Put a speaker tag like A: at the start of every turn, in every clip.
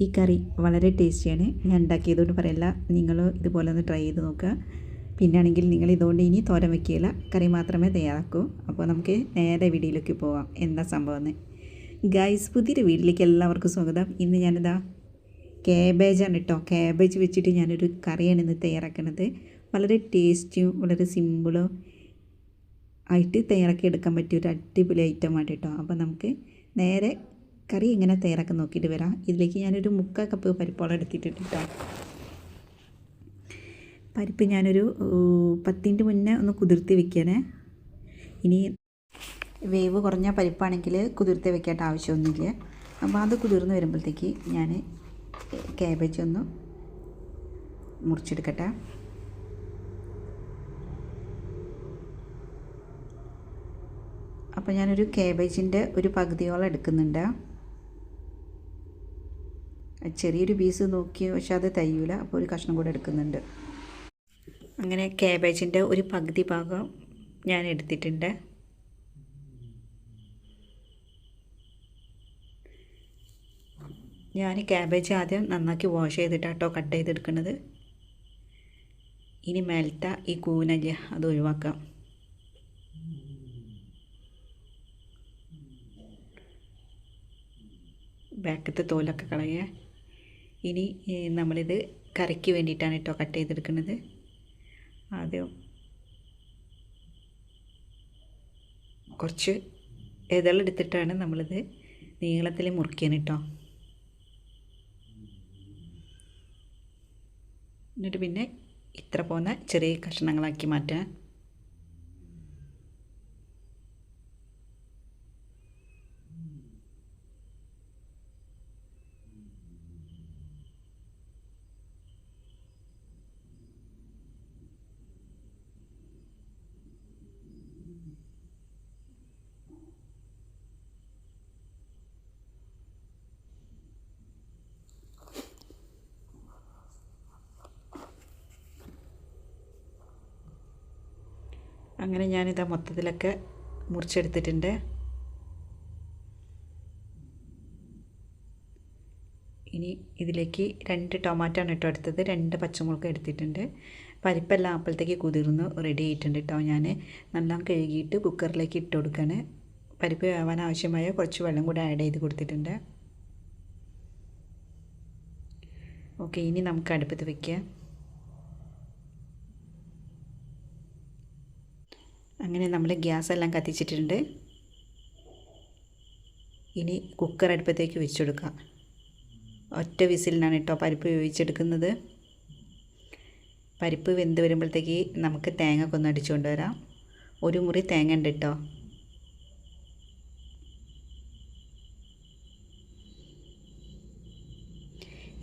A: ഈ കറി വളരെ ടേസ്റ്റിയാണ്. ഞാൻ ഉണ്ടാക്കിയതുകൊണ്ട് പറയല്ല. നിങ്ങൾ ഇതുപോലെ ഒന്ന് ട്രൈ ചെയ്ത് നോക്കുക. പിന്നാണെങ്കിൽ നിങ്ങൾ ഇതുകൊണ്ട് ഇനി തോരൻ വയ്ക്കുകയില്ല കറി മാത്രമേ തയ്യാറാക്കൂ. അപ്പോൾ നമുക്ക് നേരെ വീഡിയോയിലേക്ക് പോവാം. എന്താ സംഭവം എന്ന്. ഗൈസ് പുതിയൊരു വീട്ടിലേക്ക് എല്ലാവർക്കും സ്വാഗതം. ഇന്ന് ഞാനിതാ ക്യാബേജാണ് കേട്ടോ ക്യാബേജ് വെച്ചിട്ട് ഞാനൊരു കറിയാണ് ഇന്ന് തയ്യാറാക്കുന്നത് വളരെ ടേസ്റ്റിയും വളരെ സിമ്പിളും ആയിട്ട് തയ്യാറാക്കി എടുക്കാൻ പറ്റിയ ഒരു അടിപൊളി ഐറ്റമാണ് കേട്ടോ അപ്പോൾ നമുക്ക് നേരെ കറി എങ്ങനെ തയ്യാറാക്കാൻ നോക്കിയിട്ട് വരാം. ഇതിലേക്ക് ഞാനൊരു മുക്കാൽ കപ്പ് പരിപ്പോളം എടുത്തിട്ടുണ്ട് കേട്ടോ. പരിപ്പ് ഞാനൊരു പത്തിന്റെ മുന്നേ ഒന്ന് കുതിർത്തി വെക്കണേ. ഇനി വേവ് കുറഞ്ഞ പരിപ്പാണെങ്കിൽ കുതിർത്തി വെക്കേണ്ട ആവശ്യമൊന്നുമില്ല. അപ്പോൾ അത് കുതിർന്ന് വരുമ്പോഴത്തേക്ക് ഞാൻ ക്യാബേജ് ഒന്ന് മുറിച്ചെടുക്കട്ടെ. അപ്പോൾ ഞാനൊരു ക്യാബേജിന്റെ ഒരു പകുതിയോളം എടുക്കുന്നുണ്ട്. ചെറിയൊരു പീസ് നോക്കി പക്ഷെ അത് തയ്യൂല. അപ്പോൾ ഒരു കഷ്ണം കൂടെ എടുക്കുന്നുണ്ട്. അങ്ങനെ ക്യാബേജിന്റെ ഒരു പകുതി ഭാഗം ഞാൻ എടുത്തിട്ടുണ്ട്. ഞാൻ ക്യാബേജ് ആദ്യം നന്നാക്കി വാഷ് ചെയ്തിട്ടാട്ടോ കട്ട് ചെയ്തെടുക്കുന്നത്. ഇനി മേലത്ത ഈ കൂനല്ല അത് ഒഴിവാക്കാം. ബാക്കത്തെ തോലൊക്കെ കളയുക ഇനി നമ്മളിത് കറിക്ക് വേണ്ടിയിട്ടാണ് കേട്ടോ കട്ട് ചെയ്തെടുക്കുന്നത്. ആദ്യം കുറച്ച് ഇതളെടുത്തിട്ടാണ് നമ്മളിത് നീളത്തിൽ മുറിക്കാൻ കേട്ടോ എന്നിട്ട് പിന്നെ ഇത്ര പോകുന്ന ചെറിയ കഷ്ണങ്ങളാക്കി മാറ്റുക അങ്ങനെ ഞാനിതാ മൊത്തത്തിലൊക്കെ മുറിച്ചെടുത്തിട്ടുണ്ട്. ഇനി ഇതിലേക്ക് രണ്ട് ടൊമാറ്റോ ആണ് കേട്ടോ എടുത്തത്. രണ്ട് പച്ചമുളക് എടുത്തിട്ടുണ്ട്. പരിപ്പെല്ലാം അപ്പോഴത്തേക്ക് കുതിർന്ന് റെഡി ആയിട്ടുണ്ട് കേട്ടോ ഞാൻ നല്ല കഴുകിയിട്ട് കുക്കറിലേക്ക് ഇട്ട് കൊടുക്കുകയാണ് പരിപ്പ് വേവാൻ ആവശ്യമായ കുറച്ച് വെള്ളം കൂടി ആഡ് ചെയ്ത് കൊടുത്തിട്ടുണ്ട്. ഓക്കെ ഇനി നമുക്ക് അടുപ്പത്ത് വയ്ക്കാം അങ്ങനെ നമ്മൾ ഗ്യാസ് എല്ലാം കത്തിച്ചിട്ടുണ്ട്. ഇനി കുക്കർ അടുപ്പത്തേക്ക് വെച്ചെടുക്കാം ഒറ്റ വിസിലിനാണ് കേട്ടോ പരിപ്പ് വേവിച്ചെടുക്കുന്നത്. പരിപ്പ് വെന്ത് വരുമ്പോഴത്തേക്ക് നമുക്ക് തേങ്ങ കൊന്ന് അടിച്ചുകൊണ്ട് വരാം. ഒരു മുറി തേങ്ങ ഉണ്ട് കേട്ടോ.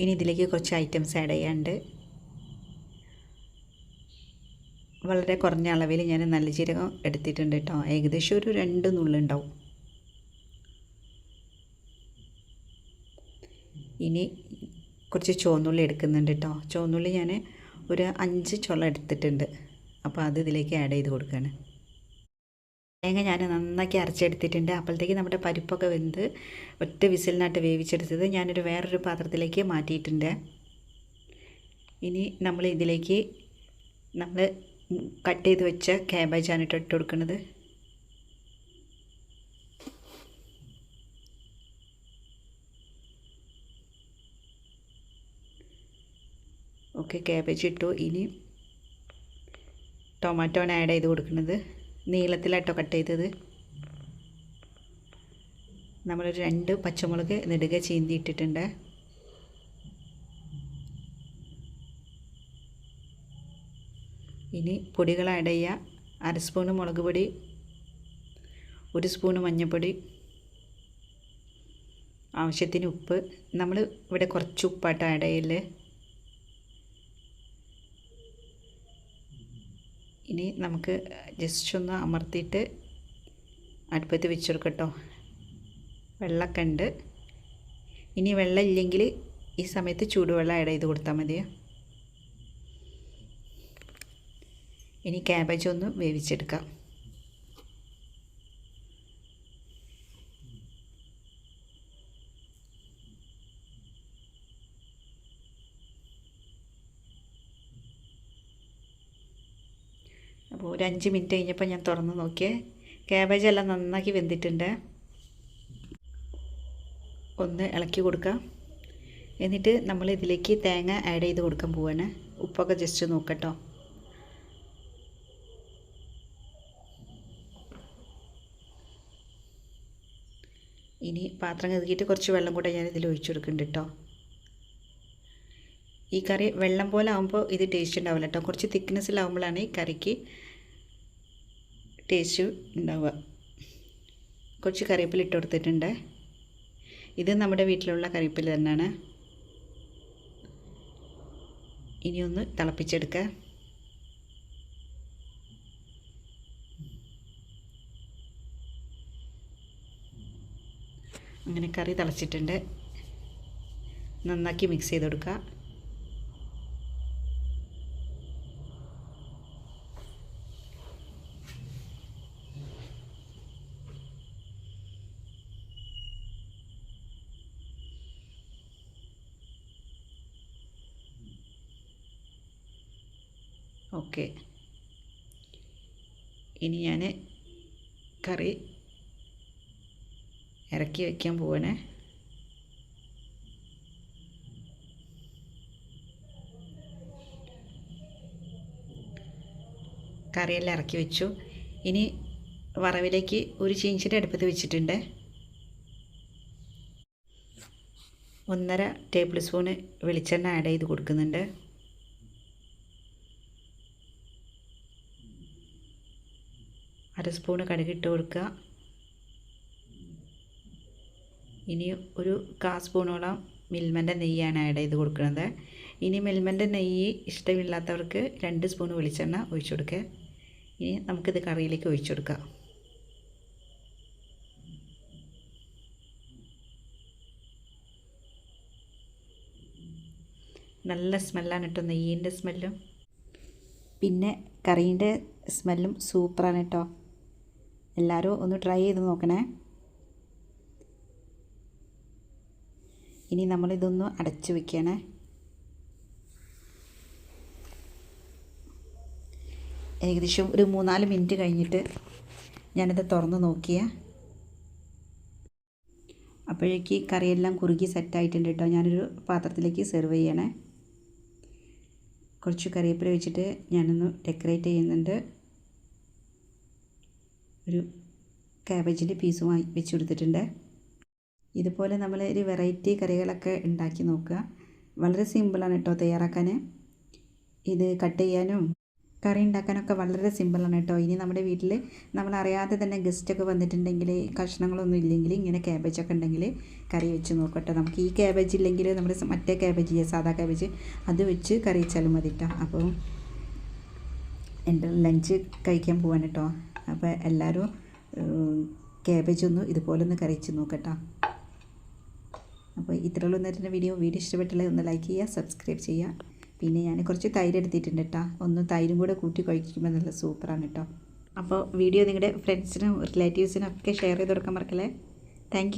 A: ഇനി ഇതിലേക്ക് കുറച്ച് ഐറ്റംസ് ആഡ് ചെയ്യാനുണ്ട്. വളരെ കുറഞ്ഞ അളവിൽ ഞാൻ നല്ല ജീരകം എടുത്തിട്ടുണ്ട് കേട്ടോ ഏകദേശം ഒരു രണ്ട് നുള്ളുണ്ടാവും. ഇനി കുറച്ച് ചുവന്നുള്ളി എടുക്കുന്നുണ്ട് കേട്ടോ ചുവന്നുള്ളി ഞാൻ ഒരു അഞ്ച് ചുള എടുത്തിട്ടുണ്ട്. അപ്പോൾ അത് ഇതിലേക്ക് ആഡ് ചെയ്ത് കൊടുക്കുകയാണ് തേങ്ങ ഞാൻ നന്നാക്കി അരച്ചെടുത്തിട്ടുണ്ട്. അപ്പോഴത്തേക്ക് നമ്മുടെ പരിപ്പൊക്കെ വെന്ത് ഒറ്റ വിസിലിനായിട്ട് വേവിച്ചെടുത്തത് ഞാനൊരു വേറൊരു പാത്രത്തിലേക്ക് മാറ്റിയിട്ടുണ്ട്. ഇനി നമ്മൾ ഇതിലേക്ക് നമ്മൾ കട്ട് ചെയ്ത് വെച്ച ക്യാബേജാണ് ഇട്ട് ഇട്ട് കൊടുക്കുന്നത് ഓക്കെ ക്യാബേജ് ഇട്ടു. ഇനി ടൊമാറ്റോണ് ആഡ് ചെയ്ത് കൊടുക്കുന്നത് നീളത്തിലായിട്ടോ കട്ട് ചെയ്തത്. നമ്മളൊരു രണ്ട് പച്ചമുളക് നെടുക ചീന്തി ഇട്ടിട്ടുണ്ട്. ഇനി പൊടികൾ ആഡ് ചെയ്യുക. അര സ്പൂണ് മുളക് പൊടി ഒരു സ്പൂണ് മഞ്ഞൾപ്പൊടി ആവശ്യത്തിന് ഉപ്പ്. നമ്മൾ ഇവിടെ കുറച്ച് ഉപ്പായിട്ട് ആഡ് ചെയ്യല്ലേ ഇനി നമുക്ക് ജസ്റ്റ് ഒന്ന് അമർത്തിയിട്ട് അടുപ്പത്ത് വെച്ചെടുക്കട്ടോ. വെള്ളമൊക്കെ ഉണ്ട്. ഇനി വെള്ളം ഇല്ലെങ്കിൽ ഈ സമയത്ത് ചൂടുവെള്ളം ആഡ് ചെയ്ത് കൊടുത്താൽ മതിയോ ഇനി ക്യാബേജ് ഒന്ന് വേവിച്ചെടുക്കാം. അപ്പോൾ ഒരു അഞ്ച് മിനിറ്റ് കഴിഞ്ഞപ്പോൾ ഞാൻ തുറന്ന് നോക്കിയേ. ക്യാബേജ് എല്ലാം നന്നാക്കി വെന്തിട്ടുണ്ട്. ഒന്ന് ഇളക്കി കൊടുക്കാം. എന്നിട്ട് നമ്മൾ ഇതിലേക്ക് തേങ്ങ ആഡ് ചെയ്ത് കൊടുക്കാൻ പോവാണ്. ഉപ്പൊക്കെ ജസ്റ്റ് നോക്കട്ടോ ഇനി പാത്രം കഴുകിയിട്ട് കുറച്ച് വെള്ളം കൂടെ ഞാൻ ഇതിൽ ഒഴിച്ചു കൊടുക്കുന്നുണ്ട് കേട്ടോ ഈ കറി വെള്ളം പോലെ ആകുമ്പോൾ ഇത് ടേസ്റ്റ് ഉണ്ടാവില്ല കേട്ടോ കുറച്ച് തിക്നെസ്സിലാവുമ്പോഴാണ് ഈ കറിക്ക് ടേസ്റ്റ് ഉണ്ടാവുക. കുറച്ച് കറിവേപ്പില ഇട്ട് കൊടുത്തിട്ടുണ്ട്. ഇത് നമ്മുടെ വീട്ടിലുള്ള കറിവേപ്പില തന്നെയാണ്. ഇനിയൊന്ന് തിളപ്പിച്ചെടുക്കുക. അങ്ങനെ കറി തിളച്ചിട്ടുണ്ട്. നന്നാക്കി മിക്സ് ചെയ്ത് കൊടുക്കുക. ഓക്കെ ഇനി ഞാൻ കറി ഇറക്കി വയ്ക്കാൻ പോവണേ. കറിയെല്ലാം ഇറക്കി വെച്ചു. ഇനി വറവിലേക്ക് ഒരു ചീഞ്ചിന്റെ അടുപ്പത്ത് വെച്ചിട്ടുണ്ട്. ഒന്നര ടേബിൾ സ്പൂണ് വെളിച്ചെണ്ണ ആഡ് ചെയ്ത് കൊടുക്കുന്നുണ്ട്. അര സ്പൂണ് കടുകിട്ട് കൊടുക്കുക. ഇനി ഒരു കാ സ്പൂണോളം മിൽമന്റെ നെയ്യാണ് ആഡ് ചെയ്ത് കൊടുക്കുന്നത്. ഇനി മിൽമന്റെ നെയ്യ് ഇഷ്ടമില്ലാത്തവർക്ക് രണ്ട് സ്പൂൺ വെളിച്ചെണ്ണ ഒഴിച്ചു കൊടുക്കുക ഇനി നമുക്കിത് കറിയിലേക്ക് ഒഴിച്ചു കൊടുക്കാം. നല്ല സ്മെല്ലാണ് കേട്ടോ നെയ്യിന്റെ സ്മെല്ലും. പിന്നെ കറീന്റെ സ്മെല്ലും സൂപ്പറാണ് കേട്ടോ. എല്ലാവരും ഒന്ന് ട്രൈ ചെയ്ത് നോക്കണേ. ഇനി നമ്മളിതൊന്ന് അടച്ചു വയ്ക്കണേ ഏകദേശം ഒരു മൂന്നാൽ മിനിറ്റ് കഴിഞ്ഞിട്ട് ഞാനിത് തുറന്ന് നോക്കിയ. അപ്പോഴേക്ക് കറിയെല്ലാം കുറുകി സെറ്റായിട്ടുണ്ട് കേട്ടോ. ഞാനൊരു പാത്രത്തിലേക്ക് സെർവ് ചെയ്യണേ. കുറച്ച് കറിവേപ്പില വെച്ചിട്ട് ഞാനൊന്ന് ഡെക്കറേറ്റ് ചെയ്യുന്നുണ്ട്. ഒരു ക്യാബേജിന്റെ പീസും വെച്ച് കൊടുത്തിട്ടുണ്ട്. ഇതുപോലെ നമ്മൾ ഒരു വെറൈറ്റി കറികളൊക്കെ ഉണ്ടാക്കി നോക്കുക. വളരെ സിമ്പിളാണ് കേട്ടോ തയ്യാറാക്കാൻ ഇത് കട്ട് ചെയ്യാനും കറി ഉണ്ടാക്കാനൊക്കെ വളരെ സിമ്പിളാണ് കേട്ടോ. ഇനി നമ്മുടെ വീട്ടിൽ നമ്മൾ അറിയാതെ തന്നെ ഗസ്റ്റൊക്കെ വന്നിട്ടുണ്ടെങ്കിൽ കഷ്ണങ്ങളൊന്നും ഇല്ലെങ്കിൽ ഇങ്ങനെ ക്യാബേജൊക്കെ ഉണ്ടെങ്കിൽ കറി വെച്ച് നോക്കട്ടെ നമുക്ക് ഈ ക്യാബേജ് ഇല്ലെങ്കിൽ നമ്മുടെ മറ്റേ ക്യാബേജ് സാധാ ക്യാബേജ് അത് വെച്ച് കറി വെച്ചാലും മതി കേട്ടോ അപ്പോൾ എന്റെ ലഞ്ച് കഴിക്കാൻ പോവാണ് കേട്ടോ അപ്പോൾ എല്ലാവരും ക്യാബേജ് ഒന്ന് ഇതുപോലെ ഒന്ന് കറിച്ച് നോക്കട്ടോ ഇത്രയുള്ള നേരത്തിന്റെ വീഡിയോ വീഡിയോ ഇഷ്ടപ്പെട്ടില്ല ഒന്ന് ലൈക്ക് ചെയ്യുക സബ്സ്ക്രൈബ് ചെയ്യുക. പിന്നെ ഞാൻ കുറച്ച് തൈര് എടുത്തിട്ടുണ്ട് കേട്ടോ ഒന്ന് തൈരും കൂടെ കൂട്ടി കഴിക്കുമ്പോൾ നല്ല സൂപ്പറാണ് കേട്ടോ അപ്പോൾ വീഡിയോ നിങ്ങളുടെ ഫ്രണ്ട്സിനും റിലേറ്റീവ്സിനും ഒക്കെ ഷെയർ ചെയ്ത് കൊടുക്കാൻ മറക്കല്ലേ? താങ്ക്